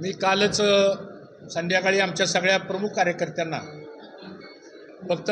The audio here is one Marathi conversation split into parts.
मी कालच संध्याकाळी आमच्या सगळ्या प्रमुख कार्यकर्त्यांना फक्त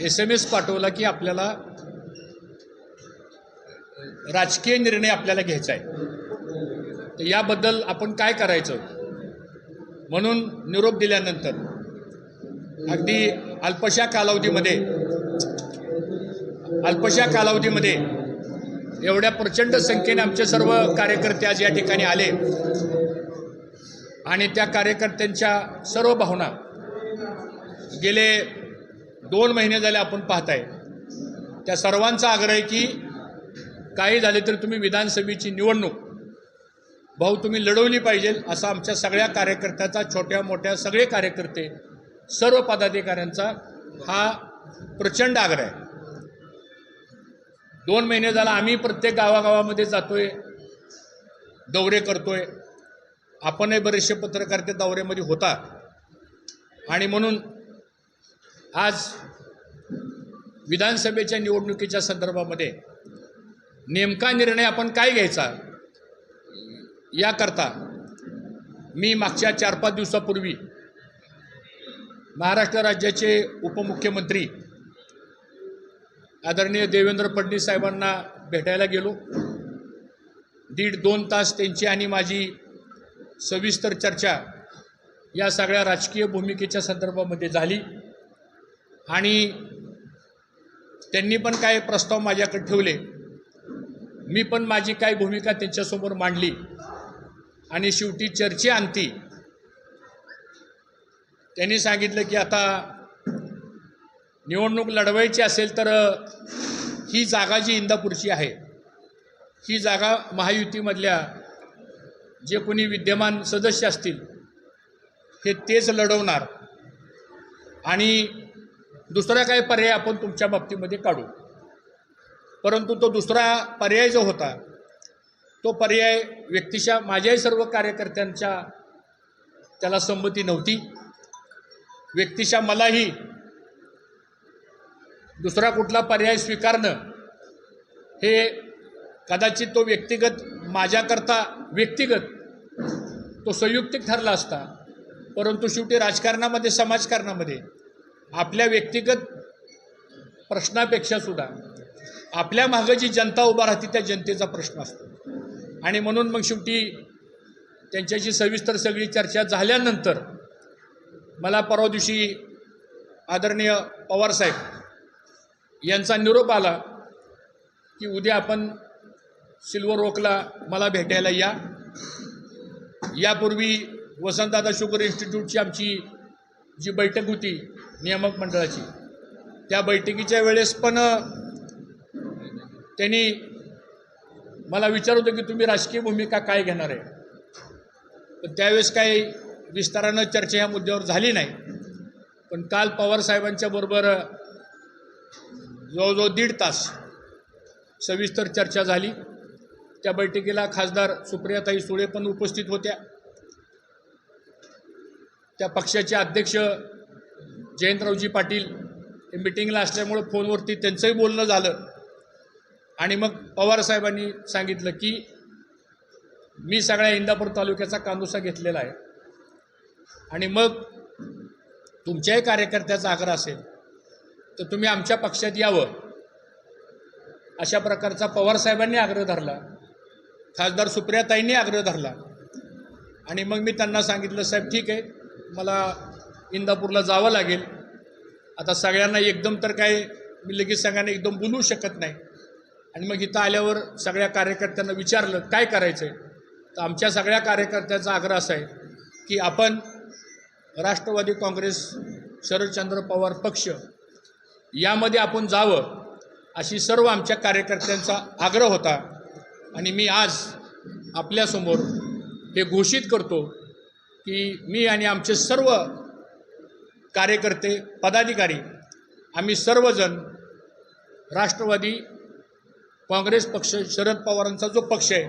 एस एम एस पाठवला की आपल्याला राजकीय निर्णय आपल्याला घ्यायचा आहे. तर याबद्दल आपण काय करायचं? म्हणून निरोप दिल्यानंतर अगदी अल्पशा कालावधीमध्ये अल्पशा कालावधीमध्ये एवढ्या प्रचंड संख्येने आमचे सर्व कार्यकर्ते आज या ठिकाणी आले. आणि त्या कार्यकर्त्यांच्या सर्व भावना गेले दोन महिने झाले आपण पाहताय. त्या सर्वांचा आग्रह आहे की काही झाले तर तुम्ही विधानसभेची निवडणूक भाऊ तुम्ही लढवली पाहिजे असा आमच्या सगळ्या कार्यकर्त्याचा छोट्या मोठ्या सगळे कार्यकर्ते सर्व पदाधिकाऱ्यांचा हा प्रचंड आग्रह आहे. दोन महिने झाला आम्ही प्रत्येक गावागावामध्ये जातोय दौरे करतोय. आपणही बरेचसे पत्रकार त्या दौऱ्यामध्ये होता. आणि म्हणून आज विधानसभेच्या निवडणुकीच्या संदर्भामध्ये नेमका निर्णय आपण काय घ्यायचा? याकरता मी मागच्या चार पाच दिवसापूर्वी महाराष्ट्र राज्याचे उपमुख्यमंत्री आदरणीय देवेंद्र फडणवीस साहेबांना भेटायला गेलो. दीड दोन तास त्यांची आणि माझी सविस्तर चर्चा या सगळ्या राजकीय भूमिकेच्या संदर्भामध्ये झाली. आणि त्यांनी पण काय प्रस्ताव माझ्याकडे ठेवले. मी पण माझी काय भूमिका त्यांच्यासमोर मांडली. आणि शेवटी चर्चेअंती त्यांनी सांगितलं की आता निवडणूक लढवायची असेल तर ही जागा जी इंदापूरची आहे ही जागा महायुतीमधल्या जे कोणी विद्यमान सदस्य असतील हे तेच लढवणार. आणि दुसरा काही पर्याय आपण तुमच्या बाबतीमध्ये काढू. परंतु तो दुसरा पर्याय जो होता तो पर्याय व्यक्तीच्या माझ्याही सर्व कार्यकर्त्यांच्या त्याला संमती नव्हती. व्यक्तीच्या मलाही दुसरा कुठला पर्याय स्वीकारणं हे कदाचित तो व्यक्तिगत माझ्याकरता व्यक्तिगत तो संयुक्तिक ठरला असता. परंतु शेवटी राजकारणामध्ये समाजकारणामध्ये आपल्या व्यक्तिगत प्रश्नापेक्षा सुद्धा आपल्या मागं जी जनता उभा राहते त्या जनतेचा प्रश्न असतो. आणि म्हणून मग शेवटी त्यांच्याशी सविस्तर सगळी चर्चा झाल्यानंतर मला परवा दिवशी आदरणीय पवारसाहेब यांचा निरोप आला की उद्या आपण सिल्वर रोकला मला भेटायला या. यापूर्वी वसंतदादा शुगर इन्स्टिट्यूटची आमची जी बैठक होती नियामक मंडळाची त्या बैठकीच्या वेळेस पण त्यांनी मला विचार होतं की तुम्ही राजकीय भूमिका काय घेणार आहे? पण त्यावेळेस काही विस्तारानं चर्चा या मुद्द्यावर झाली नाही. पण काल पवार साहेबांच्या बरोबर जवळजवळ दीड तास सविस्तर चर्चा झाली. त्या बैठकीला खासदार सुप्रियाताई सुळे पण उपस्थित होत्या. त्या पक्षाचे अध्यक्ष जयंतरावजी पाटील हे मिटिंगला असल्यामुळं फोनवरती त्यांचंही बोलणं झालं. आणि मग पवारसाहेबांनी सांगितलं की मी सगळ्या इंदापूर तालुक्याचा कांदुसा घेतलेला आहे. आणि मग तुमच्याही कार्यकर्त्याचा आग्रह असेल तर तुम्ही आमच्या पक्षात यावं. अशा प्रकारचा पवारसाहेबांनी आग्रह धरला. खासदार सुप्रियाताईंनी आग्रह धरला. आणि मग मी त्यांना सांगितलं साहेब ठीक आहे. मला इंदापूरला जावं लागेल. आता सगळ्यांना एकदम तर काय मी लगेच सगळ्यांना एकदम बोलू शकत नाही. आणि मग इथं आल्यावर सगळ्या कार्यकर्त्यांना विचारलं काय करायचं आहे तर आमच्या सगळ्या कार्यकर्त्यांचा आग्रह असा आहे की आपण राष्ट्रवादी काँग्रेस शरदचंद्र पवार पक्ष यामध्ये आपण जावं अशी सर्व आमच्या कार्यकर्त्यांचा आग्रह होता. आणि मी आज आपल्यासमोर हे घोषित करतो की मी आणि आमचे सर्व कार्यकर्ते पदाधिकारी आम्ही सर्वजण राष्ट्रवादी काँग्रेस पक्ष शरद पवारांचा जो पक्ष आहे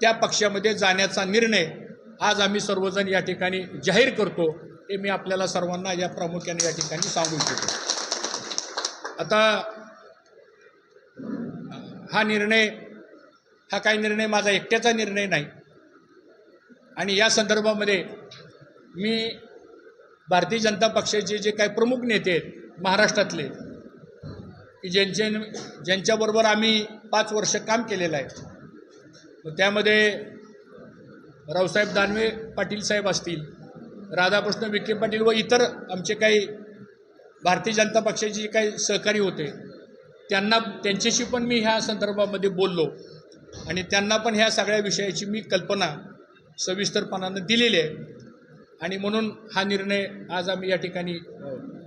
त्या पक्षामध्ये जाण्याचा निर्णय आज आम्ही सर्वजण या ठिकाणी जाहीर करतो हे मी आपल्याला सर्वांना या प्रामुख्याने या ठिकाणी सांगू इच्छितो. आता हा निर्णय हा काही निर्णय माझा एकट्याचा निर्णय नाही आणि या संदर्भामध्ये मी भारतीय जनता पक्षाचे जे काही प्रमुख नेते आहेत महाराष्ट्रातले की ज्यांचे ज्यांच्याबरोबर आम्ही पाच वर्ष काम केलेलं आहे त्यामध्ये रावसाहेब दानवे पाटील साहेब असतील राधाकृष्ण विखे पाटील व इतर आमचे काही भारतीय जनता पक्षाचे जे काही सहकारी होते त्यांना त्यांच्याशी पण मी ह्या संदर्भामध्ये बोललो आणि त्यांना पण ह्या सगळ्या विषयाची मी कल्पना सविस्तरपणानं दिलेली आहे. आणि म्हणून हा निर्णय आज आम्ही या ठिकाणी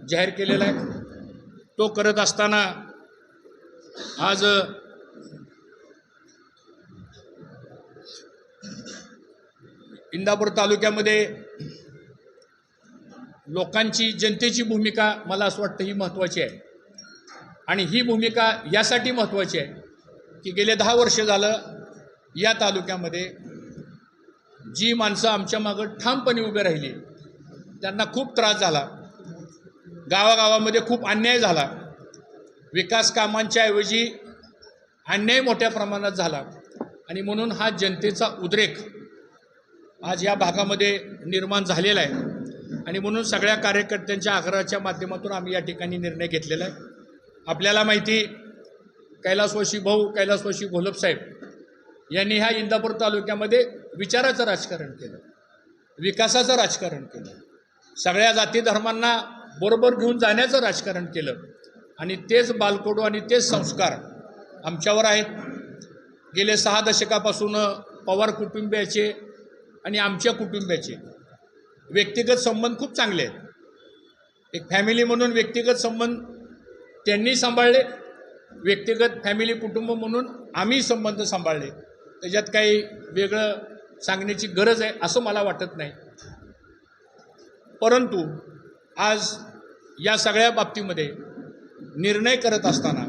जाहीर केलेला आहे. तो करत असताना आज इंदापूर तालुक्यामध्ये लोकांची जनतेची भूमिका मला असं वाटतं ही महत्त्वाची आहे. आणि ही भूमिका यासाठी महत्त्वाची आहे की गेले दहा वर्ष झालं या तालुक्यामध्ये जी माणसं आमच्या मागं ठामपणे उभे राहिली त्यांना खूप त्रास झाला. गावागावामध्ये खूप अन्याय झाला. विकास कामांच्या ऐवजी अन्याय मोठ्या प्रमाणात झाला. आणि म्हणून हा जनतेचा उद्रेक आज या भागामध्ये निर्माण झालेला आहे. आणि म्हणून सगळ्या कार्यकर्त्यांच्या आग्रहाच्या माध्यमातून आम्ही या ठिकाणी निर्णय घेतलेला आहे. आपल्याला माहिती कैलासवासी भाऊ कैलासवासी घोलपसाहेब यांनी ह्या इंदापूर तालुक्यामध्ये विचाराचं राजकारण केलं. विकासाचं राजकारण केलं. सगळ्या जाती धर्मांना बरोबर घेऊन जाण्याचं राजकारण केलं. आणि तेच बालकोडू आणि तेच संस्कार आमच्यावर आहेत. गेले सहा दशकापासून पवार कुटुंबियाचे आणि आमच्या कुटुंबियाचे व्यक्तिगत संबंध खूप चांगले आहेत. एक फॅमिली म्हणून व्यक्तिगत संबंध त्यांनी सांभाळले. व्यक्तिगत फॅमिली कुटुंब म्हणून आम्ही संबंध सांभाळले. त्याच्यात काही वेगळं सांगण्याची गरज आहे असं मला वाटत नाही. परंतु आज या सगळ्या बाबतीमध्ये निर्णय करत असताना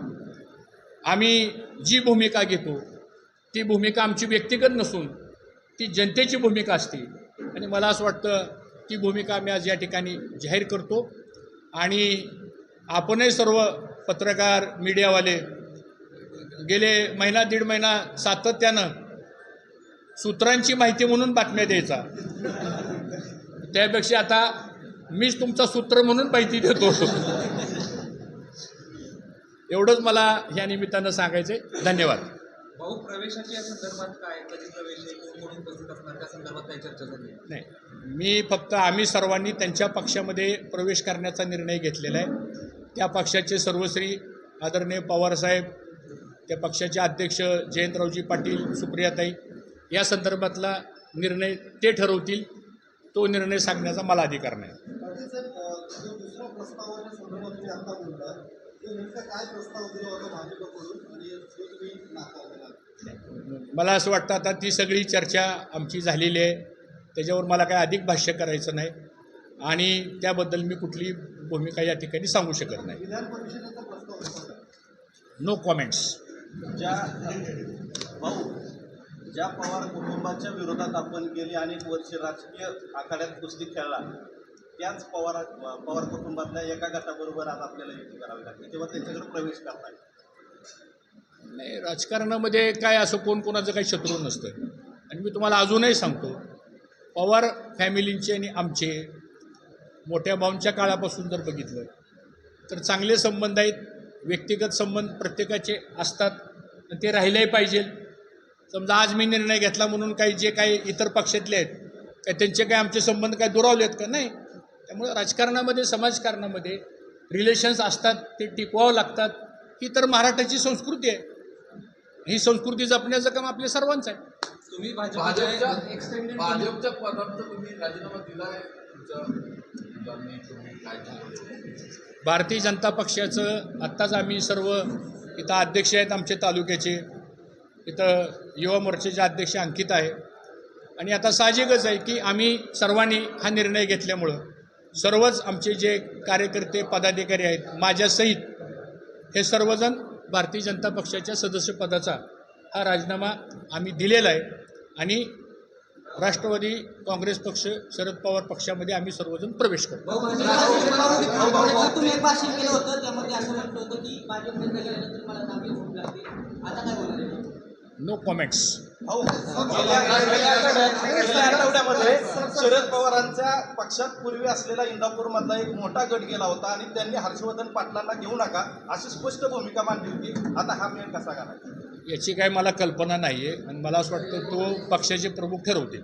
आम्ही जी भूमिका घेतो ती भूमिका आमची व्यक्तिगत नसून ती जनतेची भूमिका असते. आणि मला असं वाटतं ती भूमिका आम्ही आज या ठिकाणी जाहीर करतो. आणि आपणही सर्व पत्रकार मीडियावाले गेले महिना दीड महिना सातत्यानं सूत्रांची माहिती म्हणून बातम्या द्यायचा. त्यापेक्षा आता मीच तुमचा सूत्र म्हणून माहिती देतो. एवढंच मला या निमित्तानं सांगायचं धन्यवाद. भाऊ प्रवेशाच्या संदर्भात काय? कधी प्रवेश चर्चा झाली नाही. मी फक्त आम्ही सर्वांनी त्यांच्या पक्षामध्ये प्रवेश करण्याचा निर्णय घेतलेला आहे. त्या पक्षाचे सर्वश्री आदरणीय पवारसाहेब त्या पक्षाचे अध्यक्ष जयंतरावजी पाटील सुप्रियाताई या संदर्भातला निर्णय ते ठरवतील. तो निर्णय सांगण्याचा मला अधिकार नाही. मला असं वाटतं आता ती सगळी चर्चा आमची झालेली आहे. त्याच्यावर मला काय अधिक भाष्य करायचं नाही. आणि त्याबद्दल मी कुठली भूमिका या ठिकाणी सांगू शकत नाही. नो कॉमेंट्स ज्या भाऊ ज्या पवार कुटुंबाच्या विरोधात आपण गेली अनेक वर्ष राजकीय आखाड्यात कुस्ती खेळला त्याच पवार पवार कुटुंबातल्या एका गटाबरोबर आज आपल्याला युती करावी लागते तेव्हा त्यांच्याकडे प्रवेश करताय? नाही राजकारणामध्ये काय असं कोण कोणाचं काही शत्रू नसतं. आणि मी तुम्हाला अजूनही सांगतो पवार फॅमिलींचे आणि आमचे मोठ्या भाऊंच्या काळापासून जर बघितलं तर चांगले संबंध आहेत व्यक्तिगत संबंध प्रत्येकाचे असतात. ते राहिलेही पाहिजे. समजा आज मी निर्णय घेतला म्हणून काही जे काही इतर पक्षातले आहेत काय त्यांचे काही आमचे संबंध काय दुरावलेत का? नाही. त्यामुळे राजकारणामध्ये समाजकारणामध्ये रिलेशन्स असतात ते टिकवावं लागतात. ही तर महाराष्ट्राची संस्कृती आहे. ही संस्कृती जपण्याचं काम आपल्या सर्वांचं आहे. तुम्ही भाजपच्या भाजपच्या पदार्थ राजीनामा काय भारतीय जनता पक्षाचं आत्ताच आम्ही सर्व इथं अध्यक्ष आहेत आमचे तालुक्याचे. इथं युवा मोर्चाचे अध्यक्ष अंकित आहे. आणि आता साहजिकच आहे की आम्ही सर्वांनी हा निर्णय घेतल्यामुळं सर्वच आमचे जे कार्यकर्ते पदाधिकारी आहेत माझ्यासहित हे सर्वजण भारतीय जनता पक्षाच्या सदस्यपदाचा हा राजीनामा आम्ही दिलेला आहे. आणि राष्ट्रवादी काँग्रेस पक्ष शरद पवार पक्षामध्ये आम्ही सर्वजण प्रवेश करतो नो कॉमेंट्स आठवड्यामध्ये शरद पवारांच्या पक्षात पूर्वी असलेला इंदापूरमधला एक मोठा गट गेला होता आणि त्यांनी हर्षवर्धन पाटलांना घेऊ नका अशी स्पष्ट भूमिका मांडली होती आता हा मेळ कसा घालायचा याची काही मला कल्पना नाही आहे आणि मला असं वाटतं तो पक्षाचे प्रमुख ठरवतील.